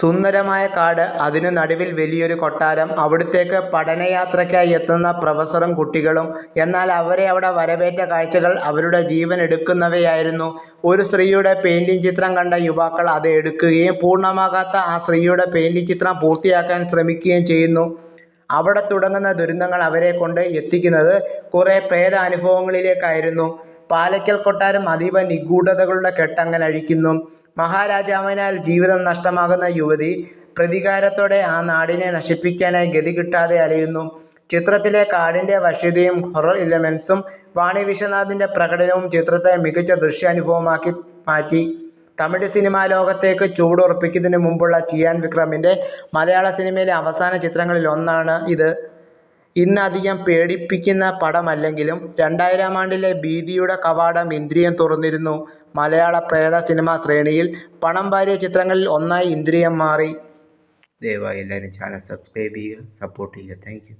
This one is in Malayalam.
സുന്ദരമായ കാട് അതിനു നടുവിൽ വലിയൊരു കൊട്ടാരം അവിടുത്തേക്ക് പഠനയാത്രയ്ക്കായി എത്തുന്ന പ്രൊഫസറും കുട്ടികളും. എന്നാൽ അവരെ അവിടെ വരവേറ്റ കാഴ്ചകൾ അവരുടെ ജീവൻ എടുക്കുന്നവയായിരുന്നു ഒരു സ്ത്രീയുടെ പെയിന്റിംഗ് ചിത്രം കണ്ട യുവാക്കൾ അത് എടുക്കുകയും പൂർണമാകാത്ത ആ സ്ത്രീയുടെ പെയിന്റിംഗ് ചിത്രം പൂർത്തിയാക്കാൻ ശ്രമിക്കുകയും ചെയ്യുന്നു. അവിടെ തുടങ്ങുന്ന ദുരന്തങ്ങൾ അവരെക്കൊണ്ട് എത്തിക്കുന്നത് കുറെ പ്രേതാനുഭവങ്ങളിലേക്കായിരുന്നു. പാലയ്ക്കൽ കൊട്ടാരം അതീവ നിഗൂഢതകളുടെ കെട്ടഴിക്കുന്നു. മഹാരാജാവിനാൽ ജീവിതം നഷ്ടമാകുന്ന യുവതി പ്രതികാരത്തോടെ ആ നാടിനെ നശിപ്പിക്കാനായി ഗതി കിട്ടാതെ അലയുന്നു. ചിത്രത്തിലെ കാടിന്റെ വശ്യതയും ഹൊറർ ഇലമെൻസും വാണി വിശ്വനാഥിന്റെ പ്രകടനവും ചിത്രത്തെ മികച്ച ദൃശ്യാനുഭവമാക്കി മാറ്റി. തമിഴ് സിനിമാ ലോകത്തേക്ക് ചുവടുറപ്പിക്കുന്നതിനു മുമ്പുള്ള ചിയാൻ വിക്രമിന്റെ മലയാള സിനിമയിലെ അവസാന ചിത്രങ്ങളിൽ ഒന്നാണ് ഇത്. ഇന്ന് അധികം പേടിപ്പിക്കുന്ന പടമല്ലെങ്കിലും രണ്ടായിരം ആണ്ടിലെ ഭീതിയുടെ കവാടം ഇന്ദ്രിയം തുറന്നിരുന്നു. മലയാള പ്രേത സിനിമാ ശ്രേണിയിൽ പണം വാരിയ ചിത്രങ്ങളിൽ ഒന്നായി ഇന്ദ്രിയം മാറി. ദയവായി എല്ലാവരും ചാനൽ സബ്സ്ക്രൈബ് ചെയ്യുക, സപ്പോർട്ട് ചെയ്യുക. താങ്ക്.